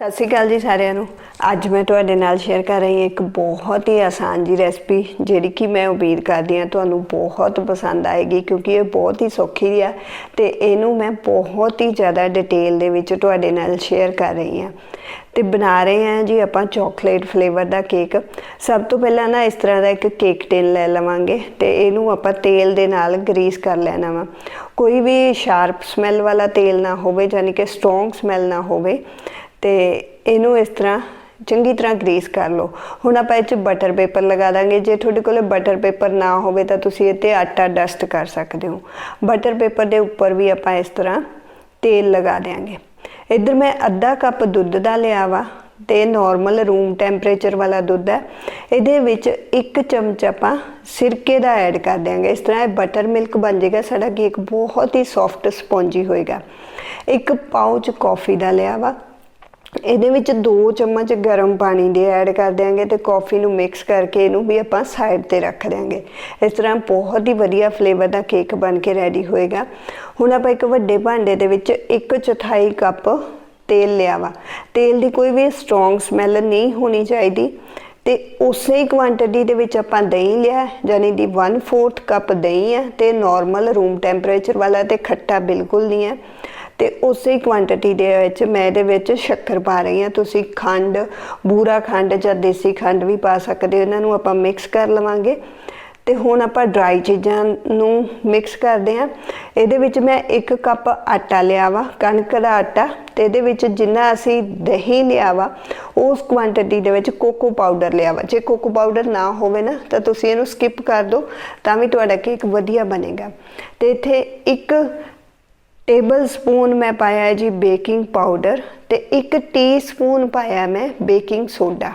ਸਤਿ ਸ਼੍ਰੀ ਅਕਾਲ ਜੀ ਸਾਰਿਆਂ ਨੂੰ। ਅੱਜ ਮੈਂ ਤੁਹਾਡੇ ਨਾਲ ਸ਼ੇਅਰ ਕਰ ਰਹੀ ਹਾਂ ਇੱਕ ਬਹੁਤ ਹੀ ਆਸਾਨ ਜੀ ਰੈਸਪੀ ਜਿਹੜੀ ਕਿ ਮੈਂ ਉਮੀਦ ਕਰਦੀ ਹਾਂ ਤੁਹਾਨੂੰ ਬਹੁਤ ਪਸੰਦ ਆਏਗੀ, ਕਿਉਂਕਿ ਇਹ ਬਹੁਤ ਹੀ ਸੌਖੀ ਆ ਤੇ ਇਹਨੂੰ ਮੈਂ ਬਹੁਤ ਹੀ ਜ਼ਿਆਦਾ ਡਿਟੇਲ ਦੇ ਵਿੱਚ ਤੁਹਾਡੇ ਨਾਲ ਸ਼ੇਅਰ ਕਰ ਰਹੀ ਹਾਂ। ਤੇ ਬਣਾ ਰਹੇ ਹਾਂ ਜੀ ਆਪਾਂ ਚਾਕਲੇਟ ਫਲੇਵਰ ਦਾ ਕੇਕ ਸਭ ਤੋਂ ਪਹਿਲਾਂ ਨਾ ਇਸ ਤਰ੍ਹਾਂ ਦਾ ਇੱਕ ਕੇਕ ਟਿਨ ਲੈ ਲਵਾਂਗੇ ਤੇ ਇਹਨੂੰ ਆਪਾਂ ਤੇਲ ਦੇ ਨਾਲ ਗਰੀਸ ਕਰ ਲੈਣਾ ਵਾ। ਕੋਈ ਵੀ ਸ਼ਾਰਪ ਸਮੈਲ ਵਾਲਾ ਤੇਲ ਨਾ ਹੋਵੇ ਯਾਨੀ ਕਿ ਸਟਰੋਂਗ ਸਮੈਲ ਨਾ ਹੋਵੇ। ਤੇ ਇਹਨੂੰ ਇਸ ਤਰ੍ਹਾਂ ਚੰਗੀ ਤਰ੍ਹਾਂ ਗਰੀਸ ਕਰ ਲਓ। ਹੁਣ ਆਪਾਂ ਇਹ 'ਚ ਬਟਰ ਪੇਪਰ ਲਗਾ ਦਾਂਗੇ। ਜੇ ਤੁਹਾਡੇ ਕੋਲ ਬਟਰ ਪੇਪਰ ਨਾ ਹੋਵੇ ਤਾਂ ਤੁਸੀਂ ਇਹ ਤੇ ਆਟਾ ਡਸਟ ਕਰ ਸਕਦੇ ਹੋ। ਬਟਰ ਪੇਪਰ ਦੇ ਉੱਪਰ ਵੀ ਆਪਾਂ ਇਸ ਤਰ੍ਹਾਂ ਤੇਲ ਲਗਾ ਦੇਾਂਗੇ ਇੱਧਰ ਮੈਂ ਅੱਧਾ ਕੱਪ ਦੁੱਧ ਦਾ ਲਿਆ ਵਾ ਤੇ ਨਾਰਮਲ ਰੂਮ ਟੈਂਪਰੇਚਰ ਵਾਲਾ ਦੁੱਧ ਹੈ। ਇਹਦੇ ਵਿੱਚ ਇੱਕ ਚਮਚ ਆਪਾਂ ਸਿਰਕੇ ਦਾ ਐਡ ਕਰ ਦਿਆਂਗੇ। ਇਸ ਤਰ੍ਹਾਂ ਇਹ ਬਟਰ ਮਿਲਕ ਬਣ ਜਾਏਗਾ। ਸਾਡਾ ਕੇਕ ਬਹੁਤ ਹੀ ਸੌਫਟ ਸਪੌਂਜੀ ਹੋਏਗਾ। ਇੱਕ ਪਾਊਚ ਕਾਫੀ ਦਾ ਲਿਆ ਵਾ। ਇਹਦੇ ਵਿੱਚ 2 ਚਮਚ ਗਰਮ ਪਾਣੀ ਦੇ ਐਡ ਕਰ ਦਿਆਂਗੇ ਤੇ ਕਾਫੀ ਨੂੰ ਮਿਕਸ ਕਰਕੇ ਇਹਨੂੰ ਵੀ ਆਪਾਂ ਸਾਈਡ ਤੇ ਰੱਖ ਦਿਆਂਗੇ। ਇਸ ਤਰ੍ਹਾਂ ਬਹੁਤ ਹੀ ਵਧੀਆ ਫਲੇਵਰ ਦਾ ਕੇਕ ਬਣ ਕੇ ਰੈਡੀ ਹੋਏਗਾ। ਹੁਣ ਆਪਾਂ ਇੱਕ ਵੱਡੇ ਭਾਂਡੇ ਦੇ ਵਿੱਚ 1 ਚੌਥਾਈ ਕੱਪ ਤੇਲ ਲਿਆ ਵਾ ਤੇਲ ਦੀ ਕੋਈ ਵੀ ਸਟਰੋਂਗ ਸਮੈਲ ਨਹੀਂ ਹੋਣੀ ਚਾਹੀਦੀ ਤੇ ਉਸੇ ਹੀ ਕੁਆਂਟੀਟੀ ਦੇ ਵਿੱਚ ਆਪਾਂ ਦਹੀਂ ਲਿਆ ਯਾਨੀ ਦੀ 1/4 ਕੱਪ ਦਹੀਂ ਹੈ ਤੇ ਨਾਰਮਲ ਰੂਮ ਟੈਂਪਰੇਚਰ ਵਾਲਾ ਤੇ ਖੱਟਾ ਬਿਲਕੁਲ ਨਹੀਂ ਹੈ ਤੇ ਉਸੇ ਕੁਆਂਟੀਟੀ ਦੇ ਵਿੱਚ ਮੈਂ ਇਹਦੇ ਵਿੱਚ ਸ਼ੱਕਰ ਪਾ ਰਹੀ ਹਾਂ। ਤੁਸੀਂ ਖੰਡ, ਬੂਰਾ ਖੰਡ ਜਾਂ ਦੇਸੀ ਖੰਡ ਵੀ ਪਾ ਸਕਦੇ ਹੋ। ਇਹਨਾਂ ਨੂੰ ਆਪਾਂ ਮਿਕਸ ਕਰ ਲਵਾਂਗੇ। ਤੇ ਹੁਣ ਆਪਾਂ ਡਰਾਈ ਚੀਜ਼ਾਂ ਨੂੰ ਮਿਕਸ ਕਰਦੇ ਹਾਂ। ਇਹਦੇ ਵਿੱਚ ਮੈਂ 1 ਕੱਪ ਆਟਾ ਲਿਆ ਵਾ, ਕਣਕ ਦਾ ਆਟਾ। ਤੇ ਇਹਦੇ ਵਿੱਚ ਜਿੰਨਾ ਅਸੀਂ ਦਹੀਂ ਲਿਆ ਵਾ, ਉਸ ਕੁਆਂਟੀਟੀ ਦੇ ਵਿੱਚ ਕੋਕੋ ਪਾਊਡਰ ਲਿਆ ਵਾ। ਜੇ ਕੋਕੋ ਪਾਊਡਰ ਨਾ ਹੋਵੇ ਨਾ, ਤਾਂ ਤੁਸੀਂ ਇਹਨੂੰ ਸਕਿਪ ਕਰ ਦਿਓ, ਤਾਂ ਵੀ ਤੁਹਾਡਾ ਕੇਕ ਵਧੀਆ ਬਣੇਗਾ। ਤੇ ਇੱਥੇ ਇੱਕ ਟੇਬਲ ਸਪੂਨ ਮੈਂ ਪਾਇਆ ਹੈ ਜੀ ਬੇਕਿੰਗ ਪਾਊਡਰ ਤੇ 1 ਟੀਸਪੂਨ ਪਾਇਆ ਮੈਂ ਬੇਕਿੰਗ ਸੋਡਾ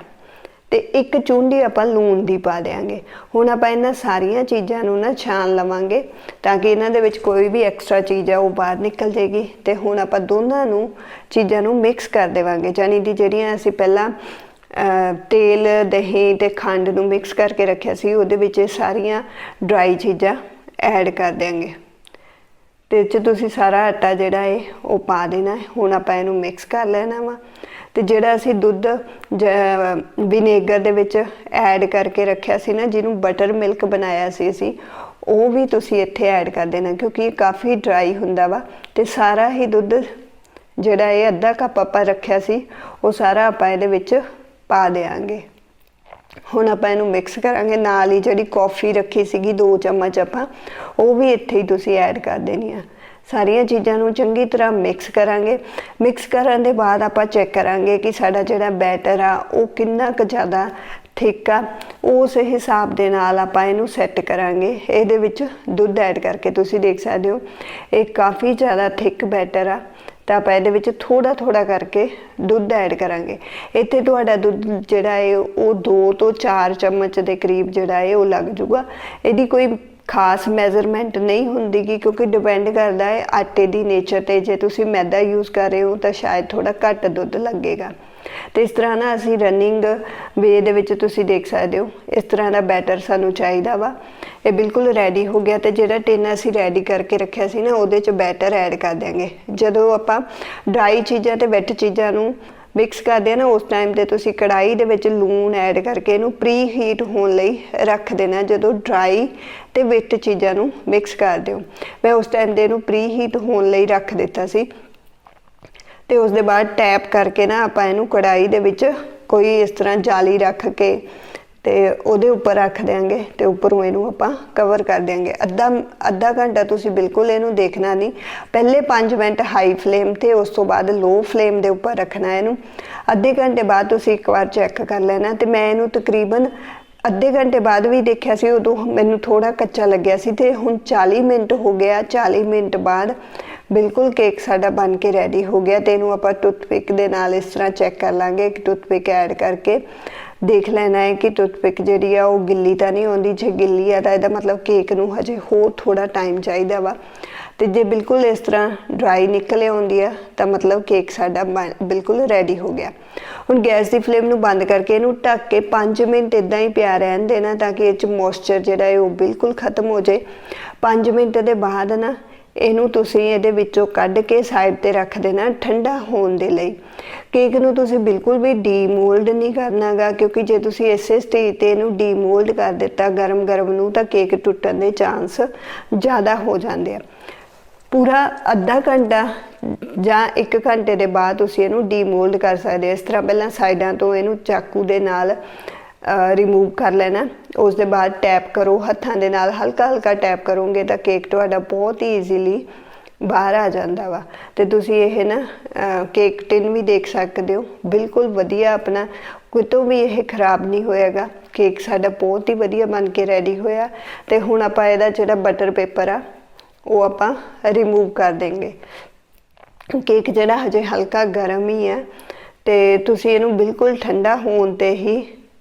ਤੇ ਇੱਕ ਚੁੰਡੀ ਆਪਾਂ ਲੂਣ ਦੀ ਪਾ ਦੇਾਂਗੇ ਹੁਣ ਆਪਾਂ ਇਹਨਾਂ ਸਾਰੀਆਂ ਚੀਜ਼ਾਂ ਨੂੰ ਨਾ ਛਾਣ ਲਵਾਂਗੇ ਤਾਂ ਕਿ ਇਹਨਾਂ ਦੇ ਵਿੱਚ ਕੋਈ ਵੀ ਐਕਸਟਰਾ ਚੀਜ਼ ਆ ਉਹ ਬਾਹਰ ਨਿਕਲ ਜੇਗੀ ਤੇ ਹੁਣ ਆਪਾਂ ਦੋਨਾਂ ਨੂੰ ਚੀਜ਼ਾਂ ਨੂੰ ਮਿਕਸ ਕਰ ਦੇਵਾਂਗੇ। ਜਾਨੀ ਦੀ ਜਿਹੜੀਆਂ ਅਸੀਂ ਪਹਿਲਾਂ ਤੇਲ, ਦਹੀਂ ਤੇ ਖੰਡ ਨੂੰ ਮਿਕਸ ਕਰਕੇ ਰੱਖਿਆ ਸੀ, ਉਹਦੇ ਵਿੱਚ ਇਹ ਸਾਰੀਆਂ ਡਰਾਈ ਚੀਜ਼ਾਂ ਐਡ ਕਰ ਦੇਾਂਗੇ ਤੇ ਚ ਤੁਸੀਂ ਸਾਰਾ ਆਟਾ ਜਿਹੜਾ ਹੈ ਉਹ ਪਾ ਦੇਣਾ ਹੁਣ ਆਪਾਂ ਇਹਨੂੰ ਮਿਕਸ ਕਰ ਲੈਣਾ ਵਾ। ਤੇ ਜਿਹੜਾ ਅਸੀਂ ਦੁੱਧ ਵਿਨੇਗਰ ਦੇ ਵਿੱਚ ਐਡ ਕਰਕੇ ਰੱਖਿਆ ਸੀ ਨਾ, ਜਿਹਨੂੰ ਬਟਰ ਮਿਲਕ ਬਣਾਇਆ ਸੀ ਅਸੀਂ, ਉਹ ਵੀ ਤੁਸੀਂ ਇੱਥੇ ਐਡ ਕਰ ਦੇਣਾ, ਕਿਉਂਕਿ ਇਹ ਕਾਫੀ ਡਰਾਈ ਹੁੰਦਾ ਵਾ। ਤੇ ਸਾਰਾ ਹੀ ਦੁੱਧ ਜਿਹੜਾ ਇਹ ਅੱਧਾ ਕੱਪ ਆਪਾਂ ਰੱਖਿਆ ਸੀ, ਉਹ ਸਾਰਾ ਆਪਾਂ ਇਹਦੇ ਵਿੱਚ ਪਾ ਦੇਾਂਗੇ ਹੁਣ ਆਪਾਂ ਇਹਨੂੰ ਮਿਕਸ ਕਰਾਂਗੇ। ਨਾਲ ਹੀ ਜਿਹੜੀ ਕਾਫੀ ਰੱਖੀ ਸੀਗੀ 2 ਚਮਚ ਆਪਾਂ, ਉਹ ਵੀ ਇੱਥੇ ਹੀ ਤੁਸੀਂ ਐਡ ਕਰ ਦੇਣੀ ਆ ਸਾਰੀਆਂ ਚੀਜ਼ਾਂ ਨੂੰ ਚੰਗੀ ਤਰ੍ਹਾਂ ਮਿਕਸ ਕਰਾਂਗੇ। ਮਿਕਸ ਕਰਨ ਦੇ ਬਾਅਦ ਆਪਾਂ ਚੈੱਕ ਕਰਾਂਗੇ ਕਿ ਸਾਡਾ ਜਿਹੜਾ ਬੈਟਰ ਆ, ਉਹ ਕਿੰਨਾ ਕੁ ਜ਼ਿਆਦਾ ਥਿਕ ਆ। ਉਸ ਹਿਸਾਬ ਦੇ ਨਾਲ ਆਪਾਂ ਇਹਨੂੰ ਸੈੱਟ ਕਰਾਂਗੇ। ਇਹਦੇ ਵਿੱਚ ਦੁੱਧ ਐਡ ਕਰਕੇ ਤੁਸੀਂ ਦੇਖ ਸਕਦੇ ਹੋ। ਇਹ ਕਾਫੀ ਜ਼ਿਆਦਾ ਥਿਕ ਬੈਟਰ ਆ। ਤਾਂ ਆਪਾਂ ਇਹਦੇ ਵਿੱਚ ਥੋੜਾ ਥੋੜਾ ਕਰਕੇ ਦੁੱਧ ਐਡ ਕਰਾਂਗੇ। ਇੱਥੇ ਤੁਹਾਡਾ ਦੁੱਧ ਜਿਹੜਾ ਹੈ ਉਹ 2 ਤੋਂ 4 ਚਮਚ ਦੇ ਕਰੀਬ ਜਿਹੜਾ ਹੈ ਉਹ ਲੱਗ ਜੂਗਾ। ਇਹਦੀ ਕੋਈ ਖਾਸ ਮੈਜ਼ਰਮੈਂਟ ਨਹੀਂ ਹੁੰਦੀ ਕਿ ਕਿਉਂਕਿ ਡਿਪੈਂਡ ਕਰਦਾ ਹੈ ਆਟੇ ਦੀ ਨੇਚਰ ਤੇ। ਜੇ ਤੁਸੀਂ ਮੈਦਾ ਯੂਜ਼ ਕਰ ਰਹੇ ਹੋ, ਤਾਂ ਸ਼ਾਇਦ ਥੋੜਾ ਘੱਟ ਦੁੱਧ ਲੱਗੇਗਾ। ਤੇ ਇਸ ਤਰ੍ਹਾਂ ਨਾ ਅਸੀਂ ਰਨਿੰਗ ਵੇ ਦੇ ਵਿੱਚ ਤੁਸੀਂ ਦੇਖ ਸਕਦੇ ਹੋ। ਇਸ ਤਰ੍ਹਾਂ ਦਾ ਬੈਟਰ ਸਾਨੂੰ ਚਾਹੀਦਾ ਵਾ। ਇਹ ਬਿਲਕੁਲ ਰੈਡੀ ਹੋ ਗਿਆ ਤੇ ਜਿਹੜਾ ਟਿਨ ਅਸੀਂ ਰੈਡੀ ਕਰਕੇ ਰੱਖਿਆ ਸੀ ਨਾ, ਉਹਦੇ ਚ ਬੈਟਰ ਐਡ ਕਰ ਦਿਆਂਗੇ। ਜਦੋਂ ਆਪਾਂ ਡਰਾਈ ਚੀਜ਼ਾਂ ਤੇ ਵੈਟ ਚੀਜ਼ਾਂ ਨੂੰ ਮਿਕਸ ਕਰਦੇ ਆ ਨਾ, ਉਸ ਟਾਈਮ ਤੇ ਤੁਸੀਂ ਕੜਾਈ ਦੇ ਵਿੱਚ ਲੂਣ ਐਡ ਕਰਕੇ ਇਹਨੂੰ ਪ੍ਰੀ ਹੀਟ ਹੋਣ ਲਈ ਰੱਖ ਦੇਣਾ, ਜਦੋਂ ਡਰਾਈ ਤੇ ਵਿਟ ਚੀਜ਼ਾਂ ਨੂੰ ਮਿਕਸ ਕਰ ਦਿਓ। ਮੈਂ ਉਸ ਟਾਈਮ ਦੇ ਇਹਨੂੰ ਪ੍ਰੀ ਹੀਟ ਹੋਣ ਲਈ ਰੱਖ ਦਿੱਤਾ ਸੀ। ਤੇ ਉਸ ਦੇ ਬਾਅਦ ਟੈਪ ਕਰਕੇ ਨਾ ਆਪਾਂ ਇਹਨੂੰ ਕੜਾਈ ਦੇ ਵਿੱਚ ਕੋਈ ਇਸ ਤਰ੍ਹਾਂ ਜਾਲੀ ਰੱਖ ਕੇ ਤੇ ਉਹਦੇ ਉੱਪਰ ਰੱਖ ਦੇਾਂਗੇ ਤੇ ਉੱਪਰੋਂ ਇਹਨੂੰ ਆਪਾਂ ਕਵਰ ਕਰ ਦੇਾਂਗੇ ਅੱਧਾ ਅੱਧਾ ਘੰਟਾ ਤੁਸੀਂ ਬਿਲਕੁਲ ਇਹਨੂੰ ਦੇਖਣਾ ਨਹੀਂ। ਪਹਿਲੇ 5 ਮਿੰਟ ਹਾਈ ਫਲੇਮ ਤੇ ਉਸ ਤੋਂ ਬਾਅਦ ਲੋ ਫਲੇਮ ਦੇ ਉੱਪਰ ਰੱਖਣਾ ਇਹਨੂੰ। ਅੱਧੇ ਘੰਟੇ ਬਾਅਦ ਤੁਸੀਂ ਇੱਕ ਵਾਰ ਚੈੱਕ ਕਰ ਲੈਣਾ ਤੇ ਮੈਂ ਇਹਨੂੰ ਤਕਰੀਬਨ ਅੱਧੇ ਘੰਟੇ ਬਾਅਦ ਵੀ ਦੇਖਿਆ ਸੀ, ਉਦੋਂ ਮੈਨੂੰ ਥੋੜਾ ਕੱਚਾ ਲੱਗਿਆ ਸੀ ਤੇ ਹੁਣ 40 ਮਿੰਟ ਹੋ ਗਿਆ 40 ਮਿੰਟ ਬਾਅਦ ਬਿਲਕੁਲ ਕੇਕ ਸਾਡਾ ਬਣ ਕੇ ਰੈਡੀ ਹੋ ਗਿਆ ਤੇ ਇਹਨੂੰ ਆਪਾਂ ਟੁੱਥਪਿਕ ਦੇ ਨਾਲ ਇਸ ਤਰ੍ਹਾਂ ਚੈੱਕ ਕਰ ਲਾਂਗੇ ਕਿ ਟੁੱਥਪਿਕ ਐਡ ਕਰਕੇ। ਦੇਖ ਲੈਣਾ ਹੈ ਕਿ ਟੁੱਥਪਿਕ ਜਿਹੜੀ ਆ ਉਹ ਗਿੱਲੀ ਤਾਂ ਨਹੀਂ ਹੁੰਦੀ, ਜੇ ਗਿੱਲੀ ਆ ਤਾਂ ਇਹਦਾ ਮਤਲਬ ਕੇਕ ਨੂੰ ਹਜੇ ਹੋਰ ਥੋੜਾ ਟਾਈਮ ਚਾਹੀਦਾ ਵਾ। ਤੇ ਜੇ ਬਿਲਕੁਲ ਇਸ ਤਰ੍ਹਾਂ ਡਰਾਈ ਨਿਕਲੇ ਆਉਂਦੀ ਆ, ਤਾਂ ਮਤਲਬ ਕੇਕ ਸਾਡਾ ਬਿਲਕੁਲ ਰੈਡੀ ਹੋ ਗਿਆ। ਹੁਣ ਗੈਸ ਦੀ ਫਲੇਮ ਨੂੰ ਬੰਦ ਕਰਕੇ ਇਹਨੂੰ ਢੱਕ ਕੇ 5 ਮਿੰਟ ਇਦਾਂ ਹੀ ਪਿਆ ਰਹਿਣ ਦੇਣਾ ਤਾਂ ਕਿ ਇਹ ਚ ਮੋਇਸਚਰ ਜਿਹੜਾ ਹੈ ਉਹ ਬਿਲਕੁਲ ਖਤਮ ਹੋ ਜਾਏ। 5 ਮਿੰਟ ਦੇ ਬਾਅਦ ਨਾ ਇਹਨੂੰ ਤੁਸੀਂ ਇਹਦੇ ਵਿੱਚੋਂ ਕੱਢ ਕੇ ਸਾਈਡ ਤੇ ਰੱਖ ਦੇਣਾ ਠੰਡਾ ਹੋਣ ਦੇ ਲਈ। ਕੇਕ ਨੂੰ ਤੁਸੀਂ ਬਿਲਕੁਲ ਵੀ ਡੀਮੋਲਡ ਨਹੀਂ ਕਰਨਾਗਾ, ਕਿਉਂਕਿ ਜੇ ਤੁਸੀਂ ਇਸੇ ਸਟੇਜ ਤੇ ਇਹਨੂੰ ਡੀਮੋਲਡ ਕਰ ਦਿੱਤਾ ਗਰਮ-ਗਰਮ ਨੂੰ, ਤਾਂ ਕੇਕ ਟੁੱਟਣ ਦੇ ਚਾਂਸ ਜ਼ਿਆਦਾ ਹੋ ਜਾਂਦੇ ਆ। ਪੂਰਾ ਅੱਧਾ ਘੰਟਾ ਜਾਂ 1 ਘੰਟੇ ਦੇ ਬਾਅਦ ਤੁਸੀਂ ਇਹਨੂੰ ਡੀਮੋਲਡ ਕਰ ਸਕਦੇ ਇਸ ਤਰ੍ਹਾਂ ਪਹਿਲਾਂ ਸਾਈਡਾਂ ਤੋਂ ਇਹਨੂੰ ਚਾਕੂ ਦੇ ਨਾਲ ਰਿਮੂਵ ਕਰ ਲੈਣਾ। ਉਸ ਦੇ ਬਾਅਦ ਟੈਪ ਕਰੋ, ਹੱਥਾਂ ਦੇ ਨਾਲ ਹਲਕਾ ਹਲਕਾ ਟੈਪ ਕਰੋਗੇ ਤਾਂ ਕੇਕ ਤੁਹਾਡਾ ਬਹੁਤ ਹੀ ਈਜ਼ੀਲੀ ਬਾਹਰ ਆ ਜਾਂਦਾ ਵਾ। ਤੇ ਤੁਸੀਂ ਇਹ ਨਾ ਕੇਕ ਟਿਨ ਵੀ ਦੇਖ ਸਕਦੇ ਹੋ। ਬਿਲਕੁਲ ਵਧੀਆ ਆਪਣਾ, ਕਿਤੋਂ ਵੀ ਇਹ ਖਰਾਬ ਨਹੀਂ ਹੋਏਗਾ। ਕੇਕ ਸਾਡਾ ਬਹੁਤ ਹੀ ਵਧੀਆ ਬਣ ਕੇ ਰੈਡੀ ਹੋਇਆ। ਤੇ ਹੁਣ ਆਪਾਂ ਇਹਦਾ ਜਿਹੜਾ ਬਟਰ ਪੇਪਰ ਆ, ਉਹ ਆਪਾਂ ਰਿਮੂਵ ਕਰ ਦੇਂਗੇ ਕੇਕ ਜਿਹੜਾ ਹਜੇ ਹਲਕਾ ਗਰਮ ਹੀ ਹੈ ਤੇ ਤੁਸੀਂ ਇਹਨੂੰ ਬਿਲਕੁਲ ਠੰਡਾ ਹੋਣ ਤੇ ਹੀ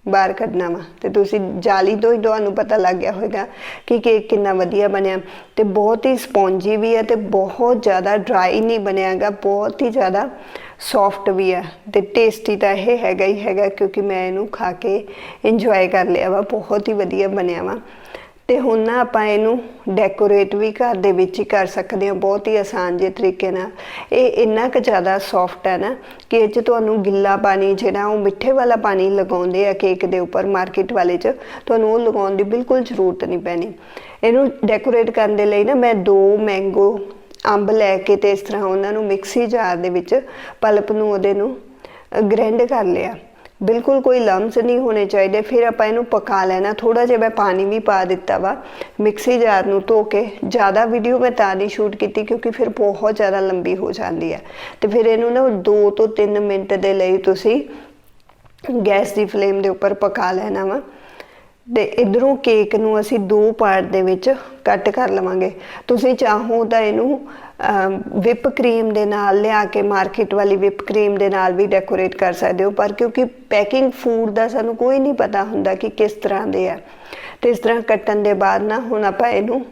ਬਾਹਰ ਕੱਢਣਾ ਵਾ। ਤੇ ਤੁਸੀਂ ਜਾਲੀ ਤੋਂ ਹੀ ਤੁਹਾਨੂੰ ਪਤਾ ਲੱਗ ਗਿਆ ਹੋਵੇਗਾ ਕਿ ਕੇਕ ਕਿੰਨਾ ਵਧੀਆ ਬਣਿਆ। ਤੇ ਬਹੁਤ ਹੀ ਸਪੌਂਜੀ ਵੀ ਹੈ ਤੇ ਬਹੁਤ ਜ਼ਿਆਦਾ ਡਰਾਈ ਨਹੀਂ ਬਣਿਆਗਾ, ਬਹੁਤ ਹੀ ਜ਼ਿਆਦਾ ਸੌਫਟ ਵੀ ਹੈ। ਤੇ ਟੇਸਟੀ ਤਾਂ ਇਹ ਹੈਗਾ ਹੀ ਹੈਗਾ ਕਿਉਂਕਿ ਮੈਂ ਇਹਨੂੰ ਖਾ ਕੇ ਇੰਜੋਏ ਕਰ ਲਿਆ ਵਾ, ਬਹੁਤ ਹੀ ਵਧੀਆ ਬਣਿਆ ਵਾ। ਤੇ ਹੁਣ ਨਾ ਆਪਾਂ ਇਹਨੂੰ ਡੈਕੋਰੇਟ ਵੀ ਘਰ ਦੇ ਵਿੱਚ ਹੀ ਕਰ ਸਕਦੇ ਹਾਂ, ਬਹੁਤ ਹੀ ਆਸਾਨ ਜਿਹੇ ਤਰੀਕੇ ਨਾਲ। ਇਹ ਇੰਨਾ ਕੁ ਜ਼ਿਆਦਾ ਸੌਫਟ ਹੈ ਨਾ ਕਿ ਇਹ 'ਚ ਤੁਹਾਨੂੰ ਗਿੱਲਾ ਪਾਣੀ ਜਿਹੜਾ, ਉਹ ਮਿੱਠੇ ਵਾਲਾ ਪਾਣੀ ਲਗਾਉਂਦੇ ਆ ਕੇਕ ਦੇ ਉੱਪਰ ਮਾਰਕੀਟ ਵਾਲੇ 'ਚ, ਤੁਹਾਨੂੰ ਉਹ ਲਗਾਉਣ ਦੀ ਬਿਲਕੁਲ ਜ਼ਰੂਰਤ ਨਹੀਂ ਪੈਣੀ। ਇਹਨੂੰ ਡੈਕੋਰੇਟ ਕਰਨ ਦੇ ਲਈ ਨਾ ਮੈਂ ਦੋ ਮੈਂਗੋ ਅੰਬ ਲੈ ਕੇ ਤੇ ਇਸ ਤਰ੍ਹਾਂ ਉਹਨਾਂ ਨੂੰ ਮਿਕਸੀ ਜਾਰ ਦੇ ਵਿੱਚ ਪਲਪ ਨੂੰ ਉਹਦੇ ਨੂੰ ਗ੍ਰੈਂਡ ਕਰ ਲਿਆ। ਬਿਲਕੁਲ ਕੋਈ ਲੰਮਸ ਨਹੀਂ ਹੋਣੇ ਚਾਹੀਦੇ। ਫਿਰ ਆਪਾਂ ਇਹਨੂੰ ਪਕਾ ਲੈਣਾ। ਥੋੜਾ ਜਿਹਾ ਮੈਂ ਪਾਣੀ ਵੀ ਪਾ ਦਿੱਤਾ ਵਾ, ਮਿਕਸੀ ਜਾਰ ਨੂੰ ਧੋ ਕੇ। ਜ਼ਿਆਦਾ ਵੀਡੀਓ ਮੈਂ ਤਾਂ ਨਹੀਂ ਸ਼ੂਟ ਕੀਤੀ ਕਿਉਂਕਿ ਫਿਰ ਬਹੁਤ ਜ਼ਿਆਦਾ ਲੰਬੀ ਹੋ ਜਾਂਦੀ ਹੈ। ਤੇ ਫਿਰ ਇਹਨੂੰ ਨਾ 2 ਤੋਂ 3 ਮਿੰਟ ਦੇ ਲਈ ਤੁਸੀਂ ਗੈਸ ਦੀ ਫਲੇਮ ਦੇ ਉੱਪਰ ਪਕਾ ਲੈਣਾ ਵਾ। ਤੇ ਇਧਰੋਂ ਕੇਕ ਨੂੰ ਅਸੀਂ ਦੋ ਪਾਰਟ ਦੇ ਵਿੱਚ ਕੱਟ ਕਰ ਲਵਾਂਗੇ। ਤੁਸੀਂ ਚਾਹੋ ਤਾਂ ਇਹਨੂੰ ਵਿਪ ਕਰੀਮ ਦੇ ਨਾਲ ਲਿਆ ਕੇ ਮਾਰਕੀਟ ਵਾਲੀ ਵਿਪ ਕਰੀਮ ਦੇ ਨਾਲ ਵੀ ਡੈਕੋਰੇਟ ਕਰ ਸਕਦੇ ਹੋ, ਪਰ ਕਿਉਂਕਿ ਪੈਕਿੰਗ ਫੂਡ ਦਾ ਸਾਨੂੰ ਕੋਈ ਨਹੀਂ ਪਤਾ ਹੁੰਦਾ ਕਿ ਕਿਸ ਤਰ੍ਹਾਂ ਦੇ ਆ। ਤੇ ਇਸ ਤਰ੍ਹਾਂ ਕੱਟਣ ਦੇ ਬਾਅਦ ਨਾ ਹੁਣ ਆਪਾਂ ਇਹਨੂੰ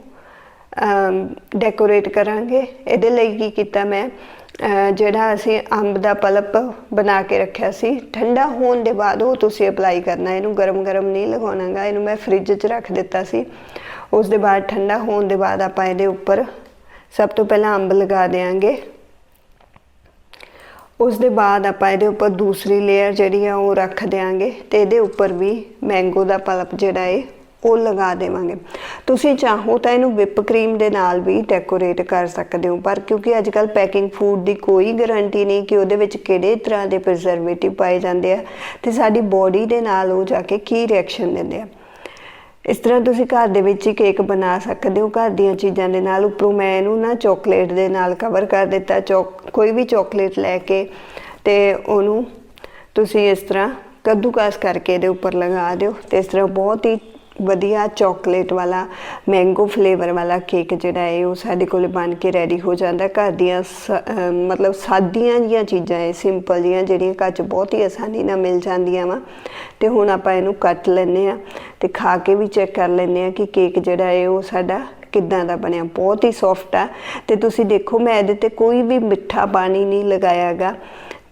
ਡੈਕੋਰੇਟ ਕਰਾਂਗੇ। ਇਹਦੇ ਲਈ ਕੀ ਕੀਤਾ ਮੈਂ ਜਿਹੜਾ ਅਸੀਂ ਅੰਬ ਦਾ ਪਲਪ ਬਣਾ ਕੇ ਰੱਖਿਆ ਸੀ, ਠੰਡਾ ਹੋਣ ਦੇ ਬਾਅਦ ਉਹ ਤੁਸੀਂ ਅਪਲਾਈ ਕਰਨਾ। ਇਹਨੂੰ ਗਰਮ-ਗਰਮ ਨਹੀਂ ਲਗਾਉਣਾਗਾ ਇਹਨੂੰ ਮੈਂ ਫ੍ਰਿਜ 'ਚ ਰੱਖ ਦਿੱਤਾ ਸੀ। ਉਸ ਦੇ ਬਾਅਦ ਠੰਡਾ ਹੋਣ ਦੇ ਬਾਅਦ ਆਪਾਂ ਇਹਦੇ ਉੱਪਰ ਸਭ ਤੋਂ ਪਹਿਲਾਂ ਅੰਬ ਲਗਾ ਦੇਾਂਗੇ ਉਸ ਦੇ ਬਾਅਦ ਆਪਾਂ ਇਹਦੇ ਉੱਪਰ ਦੂਸਰੀ ਲੇਅਰ ਜਿਹੜੀ ਆ ਉਹ ਰੱਖ ਦੇਾਂਗੇ ਤੇ ਇਹਦੇ ਉੱਪਰ ਵੀ ਮੈਂਗੋ ਦਾ ਪਲਪ ਜਿਹੜਾ ਹੈ ਉਹ ਲਗਾ ਦੇਵਾਂਗੇ। ਤੁਸੀਂ ਚਾਹੋ ਤਾਂ ਇਹਨੂੰ ਵਿਪ ਕਰੀਮ ਦੇ ਨਾਲ ਵੀ ਡੈਕੋਰੇਟ ਕਰ ਸਕਦੇ ਹੋ, ਪਰ ਕਿਉਂਕਿ ਅੱਜ ਕੱਲ ਪੈਕਿੰਗ ਫੂਡ ਦੀ ਕੋਈ ਗਾਰੰਟੀ ਨਹੀਂ ਕਿ ਉਹਦੇ ਵਿੱਚ ਕਿਹੜੇ ਤਰ੍ਹਾਂ ਦੇ ਪ੍ਰੀਜ਼ਰਵੇਟਿਵ ਪਾਏ ਜਾਂਦੇ ਆ ਤੇ ਸਾਡੀ ਬੋਡੀ ਦੇ ਨਾਲ ਉਹ ਜਾ ਕੇ ਕੀ ਰਿਐਕਸ਼ਨ ਦਿੰਦੇ ਆ। ਇਸ ਤਰ੍ਹਾਂ ਤੁਸੀਂ ਘਰ ਦੇ ਵਿੱਚ ਹੀ ਕੇਕ ਬਣਾ ਸਕਦੇ ਹੋ, ਘਰ ਦੀਆਂ ਚੀਜ਼ਾਂ ਦੇ ਨਾਲ। ਉੱਪਰੋਂ ਮੈਂ ਇਹਨੂੰ ਨਾ ਚਾਕਲੇਟ ਦੇ ਨਾਲ ਕਵਰ ਕਰ ਦਿੱਤਾ ਚੌਕ ਕੋਈ ਵੀ ਚਾਕਲੇਟ ਲੈ ਕੇ ਤੇ ਉਹਨੂੰ ਤੁਸੀਂ ਇਸ ਤਰ੍ਹਾਂ ਕੱਦੂਕਾਸ ਕਰਕੇ ਇਹਦੇ ਉੱਪਰ ਲਗਾ ਦਿਓ ਤੇ ਇਸ ਤਰ੍ਹਾਂ ਬਹੁਤ ਹੀ ਵਧੀਆ ਚਾਕਲੇਟ ਵਾਲਾ ਮੈਂਗੋ ਫਲੇਵਰ ਵਾਲਾ ਕੇਕ ਜਿਹੜਾ ਹੈ, ਉਹ ਸਾਡੇ ਕੋਲ ਬਣ ਕੇ ਰੈਡੀ ਹੋ ਜਾਂਦਾ। ਘਰ ਦੀਆਂ ਸ- ਮਤਲਬ ਸਾਦੀਆਂ ਜੀਆਂ ਚੀਜ਼ਾਂ ਹੈ ਸਿੰਪਲ ਜੀਆਂ ਜਿਹੜੀਆਂ ਘਰ 'ਚ ਬਹੁਤ ਹੀ ਆਸਾਨੀ ਨਾਲ ਮਿਲ ਜਾਂਦੀਆਂ ਵਾ। ਤੇ ਹੁਣ ਆਪਾਂ ਇਹਨੂੰ ਕੱਟ ਲੈਨੇ ਆ ਤੇ ਖਾ ਕੇ ਵੀ ਚੈੱਕ ਕਰ ਲੈਨੇ ਆ ਕਿ ਕੇਕ ਜਿਹੜਾ ਹੈ, ਉਹ ਸਾਡਾ ਕਿੱਦਾਂ ਦਾ ਬਣਿਆ। ਬਹੁਤ ਹੀ ਸੌਫਟ ਆ। ਤੇ ਤੁਸੀਂ ਦੇਖੋ, ਮੈਂ ਇਹਦੇ ਤੇ ਕੋਈ ਵੀ ਮਿੱਠਾ ਪਾਣੀ ਨਹੀਂ ਲਗਾਇਆਗਾ।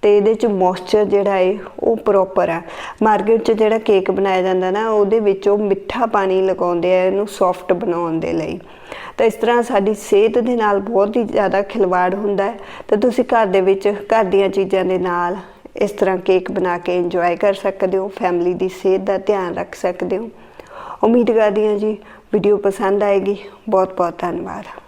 ਤੇ ਇਹਦੇ ਚ ਮੋਇਸਚਰ ਜਿਹੜਾ ਹੈ ਉਹ ਪ੍ਰੋਪਰ ਆ। ਮਾਰਕੀਟ 'ਚ ਜਿਹੜਾ ਕੇਕ ਬਣਾਇਆ ਜਾਂਦਾ ਨਾ, ਉਹਦੇ ਵਿੱਚ ਉਹ ਮਿੱਠਾ ਪਾਣੀ ਲਗਾਉਂਦੇ ਆ, ਇਹਨੂੰ ਸੌਫਟ ਬਣਾਉਣ ਦੇ ਲਈ। ਤਾਂ ਇਸ ਤਰ੍ਹਾਂ ਸਾਡੀ ਸਿਹਤ ਦੇ ਨਾਲ ਬਹੁਤ ਹੀ ਜ਼ਿਆਦਾ ਖਿਲਵਾੜ ਹੁੰਦਾ ਹੈ। ਤਾਂ ਤੁਸੀਂ ਘਰ ਦੇ ਵਿੱਚ, ਘਰ ਦੀਆਂ ਚੀਜ਼ਾਂ ਦੇ ਨਾਲ ਇਸ ਤਰ੍ਹਾਂ ਕੇਕ ਬਣਾ ਕੇ ਇੰਜੋਏ ਕਰ ਸਕਦੇ ਹੋ ਫੈਮਿਲੀ ਦੀ ਸਿਹਤ ਦਾ ਧਿਆਨ ਰੱਖ ਸਕਦੇ ਹੋ। ਉਮੀਦ ਕਰਦੀ ਹਾਂ ਜੀ ਵੀਡੀਓ ਪਸੰਦ ਆਏਗੀ। ਬਹੁਤ ਬਹੁਤ ਧੰਨਵਾਦ।